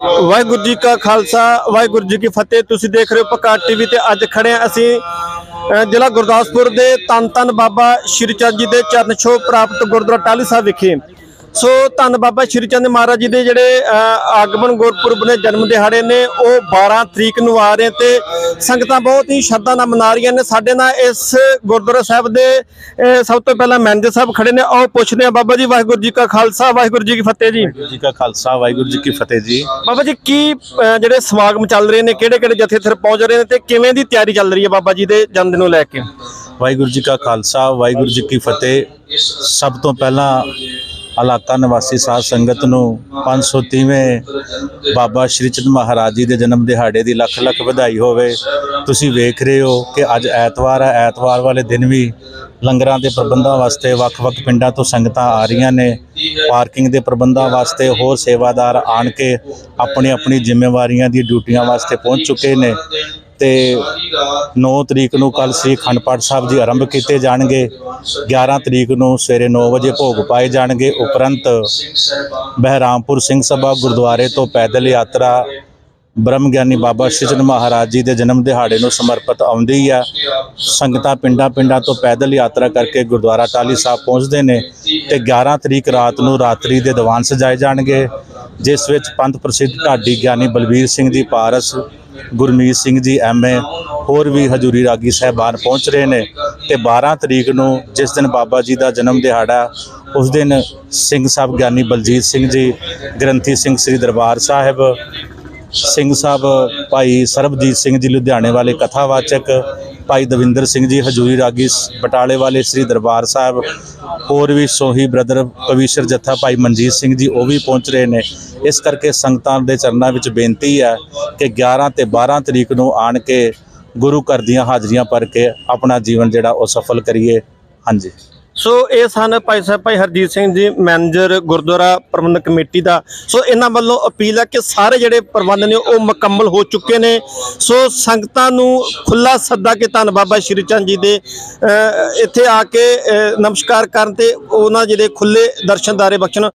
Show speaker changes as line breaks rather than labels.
ਵਾਹਿਗੁਰੂ ਜੀ ਕਾ ਖਾਲਸਾ, ਵਾਹਿਗੁਰੂ ਜੀ ਕੀ ਫਤਿਹ। ਤੁਸੀਂ ਦੇਖ ਰਹੇ ਹੋ ਪਕਾਰ ਟੀਵੀ ਤੇ ਅੱਜ ਖੜੇ ਹਾਂ ਅਸੀਂ ਜ਼ਿਲ੍ਹਾ ਗੁਰਦਾਸਪੁਰ ਦੇ ਤਨ ਤਨ ਬਾਬਾ ਸ਼੍ਰੀ ਚੰਦ ਜੀ ਦੇ ਚਰਨ ਛੋਹ ਪ੍ਰਾਪਤ ਗੁਰਦੁਆਰਾ ਟਾਹਲੀ ਸਾਹਿਬ ਵਿਖੇ। ਸੋ ਧੰਨ ਬਾਬਾ ਸ਼੍ਰੀ ਚੰਦ ਮਹਾਰਾਜ ਜੀ ਦੇ ਜਿਹੜੇ ਆਗਮਨ ਗੁਰਪੁਰਬ ਨੇ ਜਨਮ ਦਿਹਾੜੇ ਨੇ ਉਹ 12 ਤਰੀਕ ਨੂੰ ਆ ਰਹੇ ਤੇ ਸੰਗਤਾਂ ਬਹੁਤ ਹੀ ਸ਼ਰਧਾ ਨਾਲ ਮਨਾ ਰਹੀਆਂ ਨੇ। ਸਾਡੇ ਨਾਲ ਇਸ ਗੁਰਦੁਆਰਾ ਸਾਹਿਬ ਦੇ ਸਭ ਤੋਂ ਪਹਿਲਾਂ ਮੈਨੇਜਰ ਸਾਹਿਬ ਖੜੇ ਨੇ। ਆਓ ਪੁੱਛਦੇ ਹਾਂ ਬਾਬਾ ਜੀ ਵਾਹਿਗੁਰੂ ਜੀ ਕਾ ਖਾਲਸਾ ਵਾਹਿਗੁਰੂ ਜੀ ਕੀ ਫਤਿਹ ਜੀ।
ਜੀ ਕਾ ਖਾਲਸਾ ਵਾਹਿਗੁਰੂ ਜੀ ਕੀ ਫਤਿਹ ਜੀ।
ਬਾਬਾ ਜੀ ਕੀ ਜਿਹੜੇ ਸਮਾਗਮ ਚੱਲ ਰਹੇ ਨੇ ਕਿਹੜੇ ਕਿਹੜੇ ਜਥੇ ਇੱਥੇ ਪਹੁੰਚ ਰਹੇ ਨੇ ਤੇ ਕਿਵੇਂ ਦੀ ਤਿਆਰੀ ਚੱਲ ਰਹੀ ਹੈ ਬਾਬਾ ਜੀ ਦੇ ਜਨਮ ਦਿਨ ਨੂੰ ਲੈ ਕੇ?
ਵਾਹਿਗੁਰੂ ਜੀ ਕਾ ਖਾਲਸਾ ਵਾਹਿਗੁਰੂ ਜੀ ਕੀ ਫਤਿਹ। ਸਭ ਤੋਂ ਪਹਿਲਾਂ ਇਲਾਕਾ ਨਿਵਾਸੀ ਸਾਧ ਸੰਗਤ ਨੂੰ 530ਵੇਂ ਬਾਬਾ ਸ਼੍ਰੀ ਚੰਦ ਮਹਾਰਾਜ ਜੀ ਦੇ ਜਨਮ ਦਿਹਾੜੇ ਦੀ ਲੱਖ ਲੱਖ ਵਧਾਈ ਹੋਵੇ। ਤੁਸੀਂ ਵੇਖ ਰਹੇ ਹੋ ਕਿ ਅੱਜ ਐਤਵਾਰ ਹੈ ਐਤਵਾਰ ਵਾਲੇ ਦਿਨ ਵੀ ਲੰਗਰਾਂ ਦੇ ਪ੍ਰਬੰਧਾਂ ਵਾਸਤੇ ਵੱਖ-ਵੱਖ ਪਿੰਡਾਂ ਤੋਂ ਸੰਗਤਾਂ ਆ ਰਹੀਆਂ ਨੇ। ਪਾਰਕਿੰਗ ਦੇ ਪ੍ਰਬੰਧਾਂ ਵਾਸਤੇ ਹੋਰ ਸੇਵਾਦਾਰ ਆਣ ਕੇ ਆਪਣੀ ਆਪਣੀ ਜ਼ਿੰਮੇਵਾਰੀਆਂ ਦੀ ਡਿਊਟੀਆਂ ਵਾਸਤੇ ਪਹੁੰਚ ਚੁੱਕੇ ਨੇ। ਤੇ 9 ਤਰੀਕ ਨੂੰ ਕੱਲ ਸ੍ਰੀ ਅਖੰਡ ਪਾਠ ਸਾਹਿਬ ਜੀ ਆਰੰਭ ਕੀਤੇ ਜਾਣਗੇ। 11 ਤਰੀਕ ਨੂੰ ਸਵੇਰੇ 9 ਵਜੇ ਭੋਗ ਪਾਏ ਜਾਣਗੇ। ਉਪਰੰਤ ਬਹਿਰਾਮਪੁਰ ਸਿੰਘ ਸਭਾ ਗੁਰਦੁਆਰੇ ਤੋਂ ਪੈਦਲ ਯਾਤਰਾ ਬ੍ਰਹਮ ਗਿਆਨੀ ਬਾਬਾ ਸਿਜਨ ਮਹਾਰਾਜ ਜੀ ਦੇ ਜਨਮ ਦਿਹਾੜੇ ਨੂੰ ਸਮਰਪਿਤ ਆਉਂਦੀ ਆ। ਸੰਗਤਾਂ ਪਿੰਡਾਂ ਪਿੰਡਾਂ ਤੋਂ ਪੈਦਲ ਯਾਤਰਾ ਕਰਕੇ ਗੁਰਦੁਆਰਾ ਟਾਲੀ ਸਾਹਿਬ ਪਹੁੰਚਦੇ ਨੇ ਤੇ 11 ਤਰੀਕ ਰਾਤ ਨੂੰ ਰਾਤਰੀ ਦੇ ਦੀਵਾਨ ਸਜਾਏ ਜਾਣਗੇ। ਜਿਸ ਵਿੱਚ ਪੰਥ ਪ੍ਰਸਿੱਧ ਢਾਡੀ ਗਿਆਨੀ ਬਲਬੀਰ ਸਿੰਘ ਜੀ ਪਾਰਸ, ਗੁਰਮੀਤ ਸਿੰਘ ਜੀ ਐਮਏ ਹੋਰ ਵੀ ਹਜੂਰੀ ਰਾਗੀ ਸਾਹਿਬਾਨ ਪਹੁੰਚ ਰਹੇ ਨੇ ਤੇ 12 ਤਰੀਕ ਨੂੰ ਜਿਸ ਦਿਨ ਬਾਬਾ ਜੀ ਦਾ ਜਨਮ ਦਿਹਾੜਾ, ਉਸ ਦਿਨ ਸਿੰਘ ਸਾਹਿਬ ਗਿਆਨੀ ਬਲਜੀਤ ਸਿੰਘ ਜੀ, ਗ੍ਰੰਥੀ ਸਿੰਘ ਸ੍ਰੀ ਦਰਬਾਰ ਸਾਹਿਬ, ਸਿੰਘ ਸਾਹਿਬ ਭਾਈ ਸਰਬਜੀਤ ਸਿੰਘ ਜੀ ਲੁਧਿਆਣੇ ਵਾਲੇ ਕਥਾਵਾਚਕ, ਭਾਈ ਦਵਿੰਦਰ ਸਿੰਘ ਜੀ ਹਜੂਰੀ ਰਾਗੀ ਬਟਾਲੇ ਵਾਲੇ ਸ੍ਰੀ ਦਰਬਾਰ ਸਾਹਿਬ ਹੋਰ ਵੀ ਸੋਹੀ ਬ੍ਰਦਰ ਕਵੀਸ਼ਰ ਜੱਥਾ ਭਾਈ ਮਨਜੀਤ ਸਿੰਘ ਜੀ ਉਹ ਵੀ ਪਹੁੰਚ ਰਹੇ ਨੇ। ਇਸ ਕਰਕੇ ਸੰਗਤਾਂ ਦੇ ਚਰਨਾਂ ਵਿੱਚ ਬੇਨਤੀ ਹੈ ਕਿ 11 ਤੇ 12 ਤਰੀਕ ਨੂੰ ਆਣ ਕੇ ਗੁਰੂ ਘਰ ਦੀਆਂ ਹਾਜ਼ਰੀਆਂ ਭਰ ਕੇ ਆਪਣਾ ਜੀਵਨ ਜਿਹੜਾ ਉਹ ਸਫਲ ਕਰੀਏ। ਹਾਂਜੀ।
ਸੋ ਇਹ ਸਨ ਭਾਈ ਸਾਹਿਬ, ਭਾਈ ਹਰਜੀਤ ਸਿੰਘ ਜੀ, ਮੈਨੇਜਰ ਗੁਰਦੁਆਰਾ ਪ੍ਰਬੰਧਕ ਕਮੇਟੀ ਦਾ। ਸੋ ਇਹਨਾਂ ਵੱਲੋਂ ਅਪੀਲ ਹੈ ਕਿ ਸਾਰੇ ਜਿਹੜੇ ਪ੍ਰਬੰਧ ਨੇ ਉਹ ਮੁਕੰਮਲ ਹੋ ਚੁੱਕੇ ਨੇ। ਸੋ ਸੰਗਤਾਂ ਨੂੰ ਖੁੱਲਾ ਸੱਦਾ ਕਿ ਧੰਨ ਬਾਬਾ ਸ਼੍ਰੀ ਚੰਦ ਜੀ ਦੇ ਇੱਥੇ ਆ ਕੇ ਨਮਸਕਾਰ ਕਰਨ ਤੇ ਉਹਨਾਂ ਜਿਹੜੇ ਖੁੱਲੇ ਦਰਸ਼ਨਦਾਰੇ ਬਖਸ਼ਣ